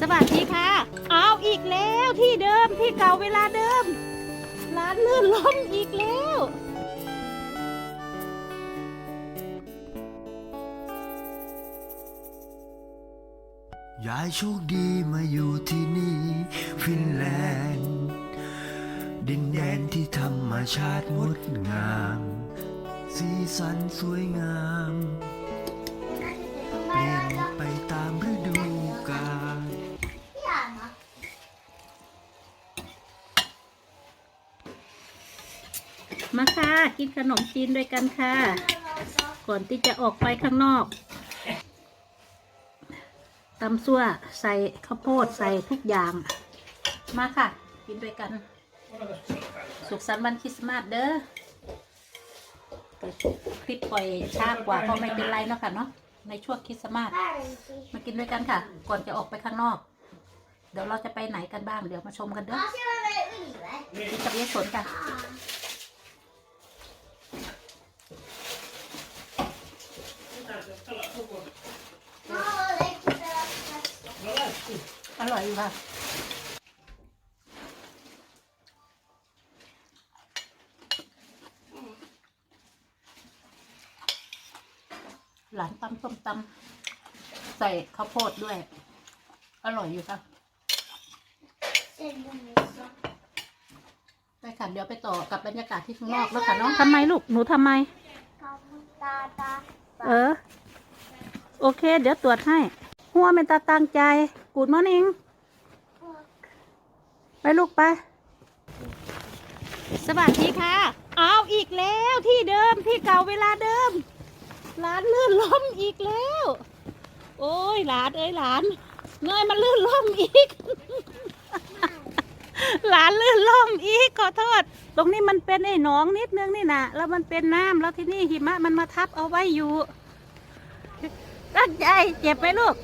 สวัสดีค่ะ เอาอีกแล้วที่เดิมที่เก่าเวลาเดิม ร้านลื่นล้มอีกแล้ว ยายโชคดีมาอยู่ที่นี่ ฟินแลนด์ ดินแดนที่ธรรมชาติงดงาม สีสันสวยงาม เปลี่ยนไปตามฤดูกาลมาค่ะกินขนมจีนด้วยกันค่ะ ก่อนที่จะออกไปข้างนอกตำซั่วใส่ข้าวโพดใส่ทุกอย่าง มาค่ะ กินด้วยกัน สุขสันต์วันคริสต์มาสเด้อแต่คลิปปล่อยช้ากว่าก็ไม่เป็นไรเนาะค่ะเนาะ ในช่วงคริสต์มาสมากินด้วยกันค่ะ ก่อนจะออกไปข้างนอก เดี๋ยวเราจะไปไหนกันบ้าง เดี๋ยวมาชมกันเด้อที่กับเยสนค่ะอร่อยอยู่ค่ะ หลานตำส้มตำใส่ข้าวโพดด้วย อร่อยอยู่ค่ะไปค่ะเดี๋ยวไปต่อกับบรรยากาศที่ข้างนอกแล้วค่ะเนาะทำไมลูก หนูทำไม เออ โอเค เดี๋ยวตรวจให้ หัวเป็นตาตั้งใจ กูดมอนิงไปลูกไป สวัสดีค่ะ เอาอีกแล้วที่เดิมที่เก่าเวลาเดิม ร้านลื่นล้มอีกแล้ว โอ้ยหลานเอ้ยหลานเงยมาลื่นล้มอีก หลานลื่นล้มอีกขอโทษ ตรงนี้มันเป็นไอ้หนองนิดนึงนี่นะแล้วมันเป็นน้ำแล้วที่นี่หิมะมันมาทับเอาไว้อยู่ตั้งใจเจ็บไหมลูก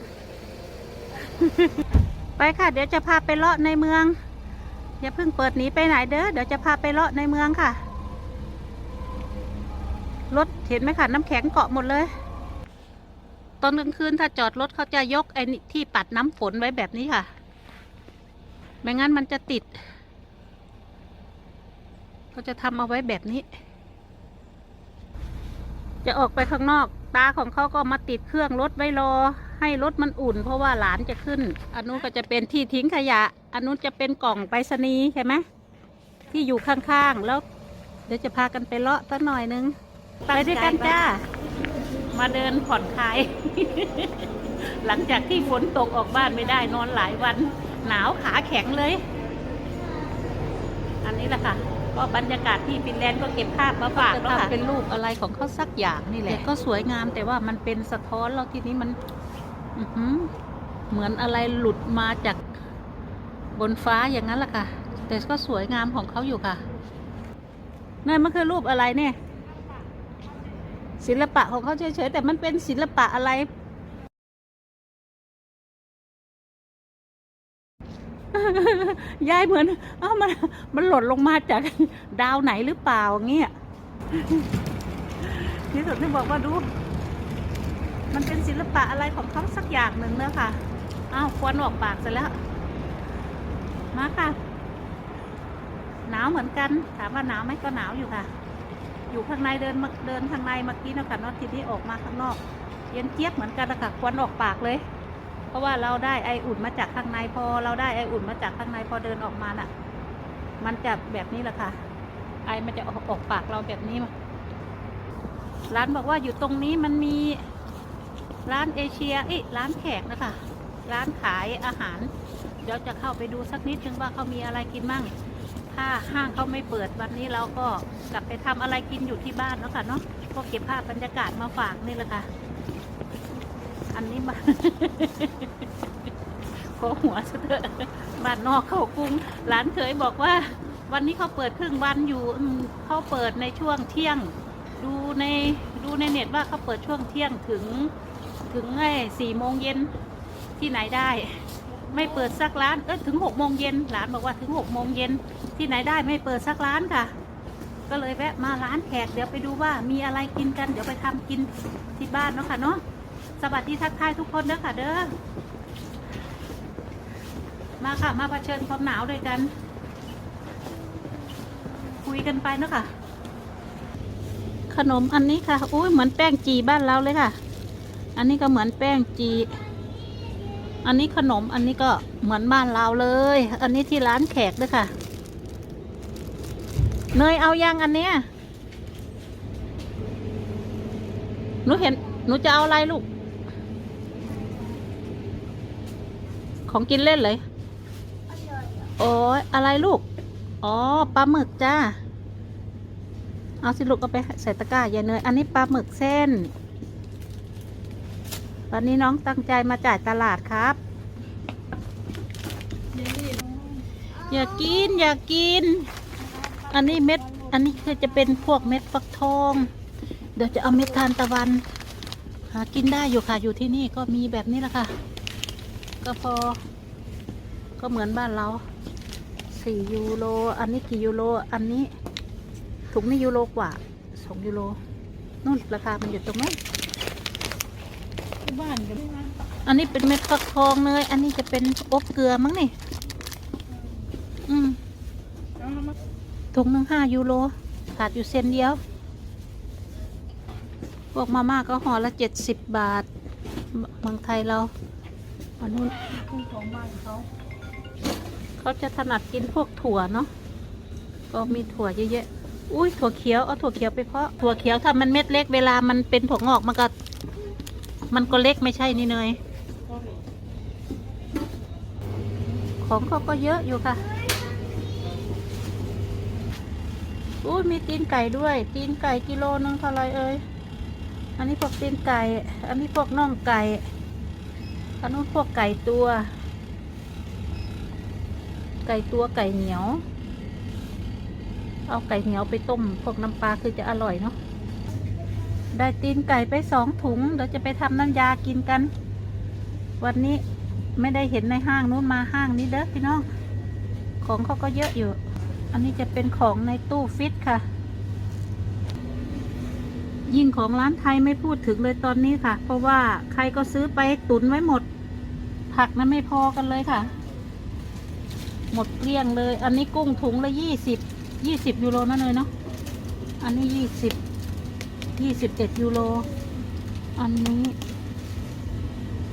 ไปค่ะ เดี๋ยวจะพาไปเลาะในเมือง อย่าเพิ่งเปิดหนีไปไหนเด้อเดี๋ยวจะพาไปเลาะในเมืองค่ะ รถเห็นไหมคะน้ำแข็งเกาะหมดเลย ตอนกลางคืนถ้าจอดรถเขาจะยกไอ้นี่ที่ปัดน้ำฝนไว้แบบนี้ค่ะ ไม่งั้นมันจะติดเขาจะทำเอาไว้แบบนี้ จะออกไปข้างนอก ตาของเขาก็มาติดเครื่องรถไว้รอ ให้รถมันอุ่น เพราะว่าหลานจะขึ้น อันนู้นก็จะเป็นที่ทิ้งขยะ อันนู้นจะเป็นกล่องไปรษณีย์ใช่ไหมที่อยู่ข้างๆ แล้วเดี๋ยวจะพากันไปเลาะสักหน่อยนึง ไปด้วยกันจ้า มาเดินผ่อนคลาย หลังจากที่ฝนตกออกบ้านไม่ได้นอนหลายวัน หนาวขาแข็งเลย อันนี้แหละค่ะก็บรรยากาศที่ฟินแลนด์ก็เก็บภาพมาฝากแล้วค่ะเป็นรูปอะไรของเขาสักอย่างนี่แหละก็สวยงามแต่ว่ามันเป็นสะท้อนแล้วทีนี้มันอือหือเหมือนอะไรหลุดมาจากบนฟ้าอย่างนั้นแหละค่ะ แต่ก็สวยงามของเขาอยู่ค่ะนั่นมันคือรูปอะไรเนี่ย ศิลปะของเขาเฉยๆแต่มันเป็นศิลปะอะไร ยายเหมือนเอ้ามันมันหล่นลงมาจากดาวไหนหรือเปล่าเงี้ยที่สุดที่บอกว่าดู มันเป็นศิลปะอะไรของเขาสักอย่างหนึ่งเนอะค่ะอ้าวควันออกปากเสร็จแล้ว มาค่ะ หนาวเหมือนกัน ถามว่าหนาวไหมก็หนาวอยู่ค่ะ อยู่ข้างในเดินมาเดินข้างในเมื่อกี้นะคะเนอะทีนี้ออกมาข้างนอก เย็นเจี๊ยบเหมือนกันนะคะควันออกปากเลย เพราะว่าเราได้ไออุ่นมาจากข้างในพอ เราได้ไออุ่นมาจากข้างในพอเดินออกมาน่ะ มันจะแบบนี้แหละค่ะ ไอมันจะออกออกปากเราแบบนี้มาร้านบอกว่าอยู่ตรงนี้มันมีร้านเอเชียอ้ยร้านแขกนะคะ ร้านขายอาหาร เดี๋ยวจะเข้าไปดูสักนิดนึงว่าเขามีอะไรกินมั่ง ถ้าห้างเขาไม่เปิดวันนี้เราก็กลับไปทำอะไรกินอยู่ที่บ้านแล้วค่ะเนาะก็เก็บภาพบรรยากาศมาฝากนี่แหละค่ะ อันนี้มาขอหัวเถอะบ้านนอกเขากรุงหลานเคยบอกว่า วันนี้เขาเปิดครึ่งวันอยู่เขาเปิดในช่วงเที่ยง ดูในดูในเน็ตว่าเขาเปิดช่วงเที่ยงถึงถึงไอ้สี่โมงเย็นที่ไหนได้ ไม่เปิดสักร้านเออถึงหกโมงเย็นหลานบอกว่าถึงหกโมงเย็นที่ไหนได้ไม่เปิดสักร้านค่ะ ก็เลยแวะมาร้านแขกเดี๋ยวไปดูว่ามีอะไรกินกันเดี๋ยวไปทำกินที่บ้านเนาะค่ะเนาะสวัสดีทักทายทุกคนเด้อค่ะเด้อมาค่ะมาเผชิญความหนาวด้วยกัน คุยกันไปเนาะค่ะ ขนมอันนี้ค่ะอุ้ยเหมือนแป้งจีบ้านเราเลยค่ะ อันนี้ก็เหมือนแป้งจี อันนี้ขนมอันนี้ก็เหมือนบ้านเราเลย อันนี้ที่ร้านแขกด้วยค่ะ เนยเอายังอันเนี้ยหนูเห็นหนูจะเอาอะไรลูก ของกินเล่นเลยโอ้ยอะไรลูก อ๋อปลาหมึกจ้า เอาสิลูกเอาไปใส่ตะกร้ายายเนย อันนี้ปลาหมึกเส้น วันนี้น้องตั้งใจมาจ่ายตลาดครับ อย่ากินอย่ากิน อันนี้เม็ด อันนี้คือจะเป็นพวกเม็ดฟักทอง เดี๋ยวจะเอาเม็ดทานตะวัน หากินได้อยู่ค่ะ อยู่ที่นี่ก็มีแบบนี้แหละค่ะ ก็พอ ก็เหมือนบ้านเราสี่ยูโร อันนี้กี่ยูโร อันนี้ถุงนี่ยูโรกว่าสองยูโรนู่นราคา มันอยู่ตรงนั้น บ้านกันอันนี้เป็นเม็ดฟักทองเลยอันนี้จะเป็นอบเกลือมั้งนี่ อืมถุงหนึ่งห้ายูโรขาดอยู่เซนเดียว พวกมาม่าก็ห่อละเจ็ดสิบบาทเมืองไทยเราอันนู้นของบ้านเขาเขาจะถนัดกินพวกถั่วเนาะ ก็มีถั่วเยอะแยะอุ้ยถั่วเขียว เอาถั่วเขียวไปเพาะ ถั่วเขียวถ้ามันเม็ดเล็กเวลามันเป็นถั่วงอกมันก็ มันก็เล็กไม่ใช่นี่เนยของเขาก็เยอะอยู่ค่ะอุ้ยมีตีนไก่ด้วย ตีนไก่กิโลนึงเท่าไรเอ่ย อันนี้พวกตีนไก่ อันนี้พวกน่องไก่ อันนู้นพวกไก่ตัว ไก่ตัวไก่เหนียว เอาไก่เหนียวไปต้ม พวกน้ำปลาคือจะอร่อยเนาะ ได้ตีนไก่ไปสองถุงเดี๋ยวจะไปทำน้ำยากินกัน วันนี้ไม่ได้เห็นในห้างนู้นมาห้างนี้เด้อพี่น้อง ของเขาก็เยอะอยู่ อันนี้จะเป็นของในตู้ฟิตค่ะ ยิ่งของร้านไทยไม่พูดถึงเลยตอนนี้ค่ะ เพราะว่าใครก็ซื้อไปตุนไว้หมด ผักนั้นไม่พอกันเลยค่ะ หมดเกลี้ยงเลย อันนี้กุ้งถุงละยี่สิบยี่สิบยูโรนั่นเลยเนาะอันนี้ยี่สิบ ยี่สิบเจ็ดยูโร อันนี้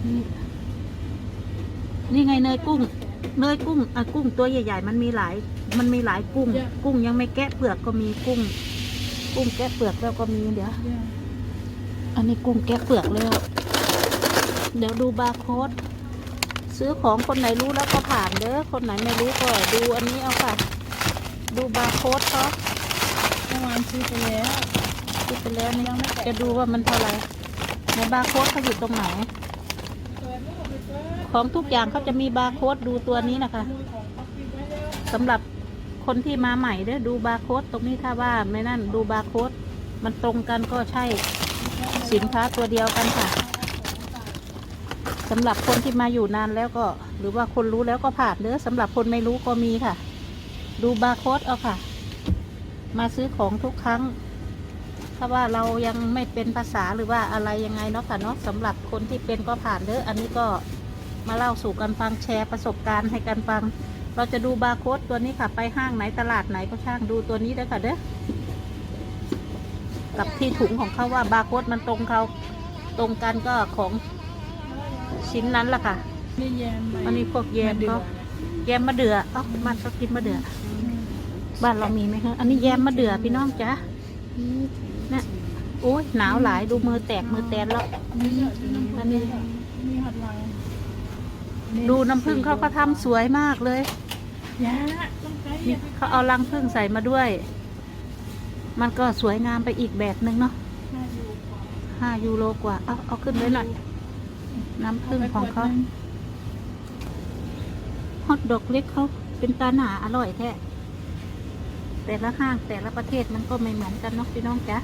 นี่ นี่ไงเนยกุ้ง เนยกุ้งอะกุ้งตัวใหญ่ ๆ มันมีหลาย มันมีหลายกุ้ง กุ้งยังไม่แกะเปลือกก็มีกุ้ง กุ้งแกะเปลือกแล้วก็มีเดี๋ยวเนี่ยอันนี้กุ้งแกะเปลือกแล้ว เดี๋ยวดูบาร์โค้ด ซื้อของคนไหนรู้แล้วก็ผ่านเด้อ คนไหนไม่รู้ก็ดูอันนี้เอาค่ะ ดูบาร์โค้ดเขาเมื่อวานซื้อไปแล้ว คิดไปแล้วนี่จะดูว่ามันเท่าไหร่ในบาร์โค้ดเขาอยู่ตรงไหน ของทุกอย่างเขาจะมีบาร์โค้ดดูตัวนี้นะคะมือของเขาปิดไว้แล้วสำหรับคนที่มาใหม่เด้อดูบาร์โค้ดตรงนี้ถ้าว่าไม่นั่นดูบาร์โค้ดมันตรงกันก็ใช่สินค้าตัวเดียวกันค่ะสำหรับคนที่มาอยู่นานแล้วก็ หรือว่าคนรู้แล้วก็ผ่านเด้อสำหรับคนไม่รู้ก็มีค่ะ ดูบาร์โค้ดเอาค่ะ มาซื้อของทุกครั้ง ถ้าว่าเรายังไม่เป็นภาษาหรือว่าอะไรยังไงเนาะค่ะเนาะสำหรับคนที่เป็นก็ผ่านเด้ออันนี้ก็มาเล่าสู่กันฟังแชร์ประสบการณ์ให้กันฟัง เราจะดูบาร์โค้ดตัวนี้ค่ะ ไปห้างไหนตลาดไหนก็ช่างดูตัวนี้เด้อค่ะเด้อกับที่ถุงของเขาว่าบาร์โค้ดมันตรงเขาตรงกันก็ของชิ้นนั้นล่ะค่ะนี่แยมอันนี้พวกแยมเดือเขาแยมมะเดือเอ้ามันก็กินมะเดืออืมบ้านเรามีไหมคะอันนี้แยมมะเดือพี่น้องจ๊ะ นี่ยโอ้ยหนาวหลายดูมือแตกมือแตนแล้วนี่อันนี้มีหัดลังดูน้ำผึ้งเขาก็ทำสวยมากเลยยาต้องใช้นี่เขาเอารังผึ้งใส่มาด้วย มันก็สวยงามไปอีกแบบหนึ่งเนาะห้าอยู่กว่าห้ายูโรกว่า เอาเอาขึ้นเลยหน่อย น้ำผึ้งของเขาฮอตดอกเล็กเขาเป็นตาหนาอร่อยแท้แต่ละห้างแต่ละประเทศมันก็ไม่เหมือนกันเนาะพี่น้องจ๊ะ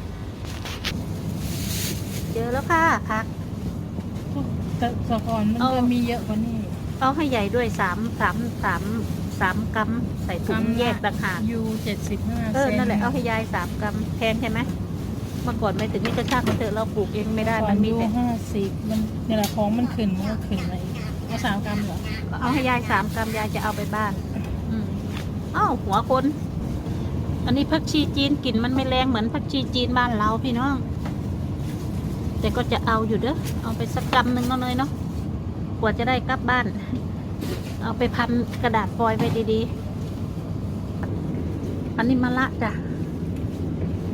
เจอแล้วค่ะผักแต่สะพอนมันเอาจะมีเยอะกว่านี้เอาให้ใหญ่ด้วยสามสามสามสามกรัมใส่ถุงแยกต่างหากยูเจ็ดสิบห้าเออนั่นแหละเอาให้ยายสามกรัมแพงใช่ไหมมื่อก่อนไม่ถึงนี่ก็ช่างมันเถอะเราปลูกเองไม่ได้มันมีก่อแต่ห้าสิบมันเนี่ยแหละของมันขึ้นมันก็ขึ้นมาอีกเอาสามกรัมเหรอเอาให้ยายสามกรัมยายจะเอาไปบ้านอืมอ้าวหัวคน อันนี้ผักชีจีนกลิ่นมันไม่แรงเหมือนผักชีจีนบ้านเราพี่น้อง แต่ก็จะเอาอยู่เด้อเอาไปสักกรัมหนึ่งเนาะเลยเนาะกว่าจะได้กลับบ้าน เอาไปพันกระดาษฟอยล์ไว้ดีๆ อันนี้มะละจ้ะ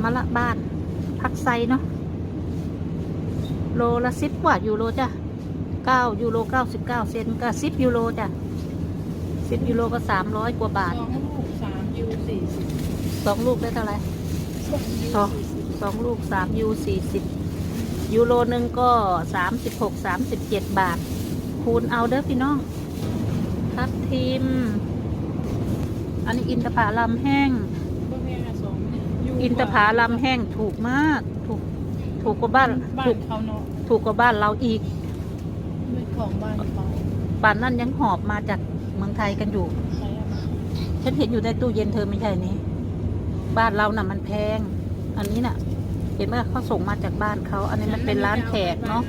มะละบ้านผักไซเนาะโลละสิบกว่ายูโรจ้ะเก้ายูโรเก้าสิบเก้าเซนก็สิบยูโรจ้ะสิบยูโรก็สามร้อยกว่าบาทสองลูกสามยูสี่สิบสองลูกได้เท่าไหร่สองยูสองสองลูกสามยูสี่สิบ ยูโรหนึ่งก็สามสิบหกสามสิบเจ็ดบาท คูณเอาเด้อพี่น้องทับทิม อันนี้อินทผลัมแห้งก็แค่สองยูอินทผลัมแห้งถูกมาก ถูกถูกกว่าบ้านบ้าถูนกเขาเนาะถูกกว่าบ้านเราอีกไม่ของบ้านเขาป่านนั้นยังหอบมาจากเมืองไทยกันอยู่ใช้อะไรฉันเห็นอยู่ในตู้เย็นเธอไม่ใช่นี้ บ้านเราน่ะมันแพง อันนี้น่ะ เห็นไหมเขาส่งมาจากบ้านเขา อันนี้มันเป็นร้านแขกเนาะ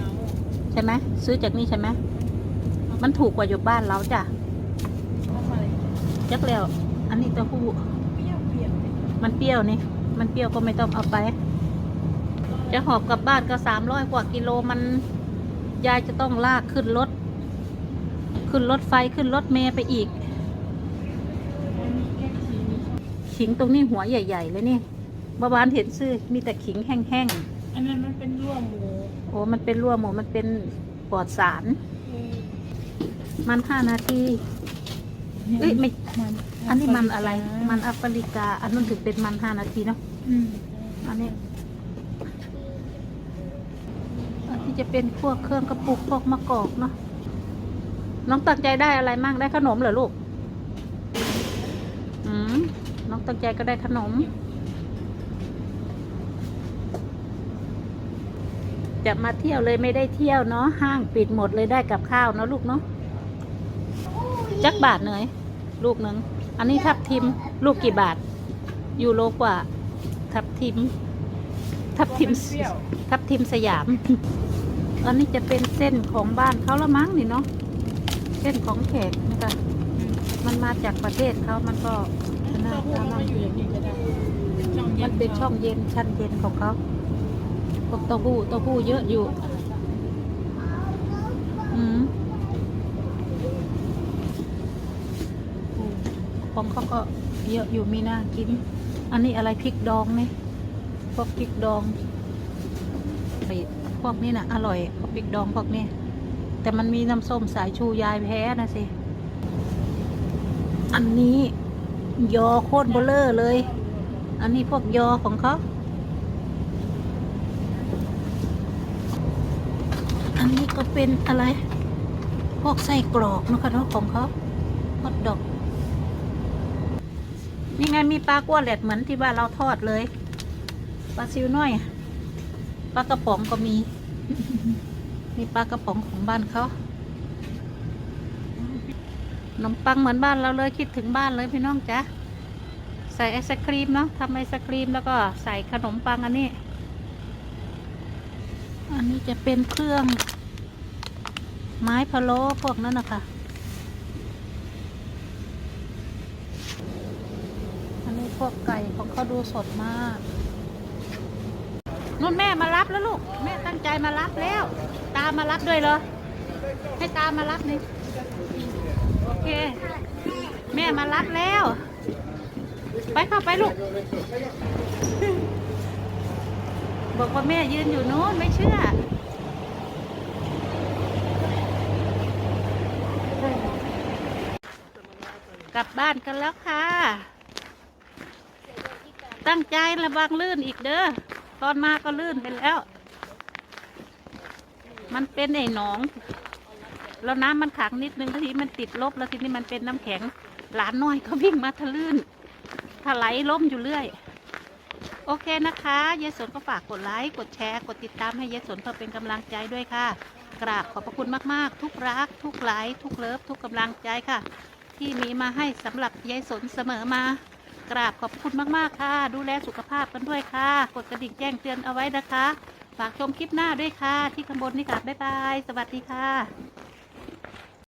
ใช่ไหมซื้อจากนี่ใช่ไหมมันถูกกว่าอยู่บ้านเราจ้ะเอาไปจักแล้ว อันนี้เต้าหู้เปรี้ยวเปรี้ยวมันเปรี้ยวนี่ มันเปรี้ยวก็ไม่ต้องเอาไป จะหอบกลับบ้านก็สามร้อยกว่ากิโลมันยายจะต้องลากขึ้นรถ ขึ้นรถไฟขึ้นรถเมล์ไปอีกมันมีแค่ชีสขิงตรงนี้หัวใหญ่ ๆ เลยนี่ เมื่อวานเห็นซื้อมีแต่ขิงแห้งอันนั้นมันเป็นร่วมหมูๆ โอ้มันเป็นรั่วหมูมันเป็นปลอดสารเออมันห้านาที เอ้ยไม่ มันอันนี้มันอะไร มันแอฟริกา อันนั้นถึงเป็นมันห้านาทีเนาะ อืมอันนี้อันที่จะเป็นพวกเครื่องกระปุกพวกมะกอกเนาะ น้องตั้งใจได้อะไรมั่งได้ขนมเหรอลูก อืมน้องตั้งใจก็ได้ขนม จะมาเที่ยวเลยไม่ได้เที่ยวเนาะห้างปิดหมดเลยได้กับข้าวเนาะลูกเนาะจักบาทเหนื่อยลูกหนึ่งอันนี้ทับทิมลูกกี่บาท ยูโรกว่า ทับทิม ทับทิมเปรี้ยวทับทิมสยาม อันนี้จะเป็นเส้นของบ้านเขาละมั้งนี่เนาะเส้นของแขกนะคะมันมาจากประเทศเขามันก็เต้าหู้มันมาอยู่อย่างนี้ก็ได้ช่องเย็มันเป็นช่องเย็นชั้นเย็นของเขา พวกเต้าหู้เต้าหู้เยอะอยู่อืมของเขาก็เยอะอยู่มีน่ากิน อันนี้อะไรพริกดองนี่พวกพริกดองพวกนี้นะอร่อยพวกพริกดองพวกนี้ แต่มันมีน้ำส้มสายชูยายแพ้นะสิ อันนี้ยอโคตรเบลเลอร์เลย อันนี้พวกยอของเขา อั นนี้ก็เป็นอะไร พวกไส้กรอกนะคะเนาะของเขาฮอทดอก นี่ไงมีปลากั้วแหลดเหมือนที่บ้านเราทอดเลย ปลาซิวน้อย ปลากระป๋องก็มี มีปลากระป๋องของบ้านเขาขนมปังเหมือนบ้านเราเลยคิดถึงบ้านเลยพี่น้องจ๊ะใส่ไอศครีมเนาะทำไอศครีมแล้วก็ใส่ขนมปังอันนี้ อันนี้จะเป็นเครื่อง ไม้พะโล้พวกนั้นนะคะอันนี้พวกไก่ของเขาดูสดมากนุ่นแม่มารับแล้วลูก แม่ตั้งใจมารับแล้ว ตามมารับด้วยเหรอ ให้ตามมารับนี่โอเค แม่มารับแล้ว ไปเข้าไปลูก บอกว่าแม่ยืนอยู่นู้นไม่เชื่อ กลับบ้านกันแล้วค่ะ ตั้งใจระวังลื่นอีกเด้อ ตอนมาก็ลื่นไปแล้ว มันเป็นไอ้หนอง แล้วน้ำมันขังนิดนึงทีมันติดลบแล้วทีนี้มันเป็นน้ำแข็ง หลานน้อยก็วิ่งมาทะลื่นถลายล้มอยู่เรื่อย โอเคนะคะยายสนก็ฝากกดไลค์ กดแชร์ กดติดตามให้ยายสนเพื่อเป็นกำลังใจด้วยค่ะ กราบขอบพระคุณมาก ๆ ทุกรัก ทุกไลค์ ทุกเลิฟ ทุกกำลังใจค่ะ ที่มีมาให้สำหรับยายสนเสมอมา กราบขอบคุณมาก ๆ ค่ะ ดูแลสุขภาพกันด้วยค่ะ กดกระดิ่งแจ้งเตือนเอาไว้นะคะ ฝากชมคลิปหน้าด้วยค่ะ ที่ข้างบนนี่ค่ะ บ๊ายบาย สวัสดีค่ะ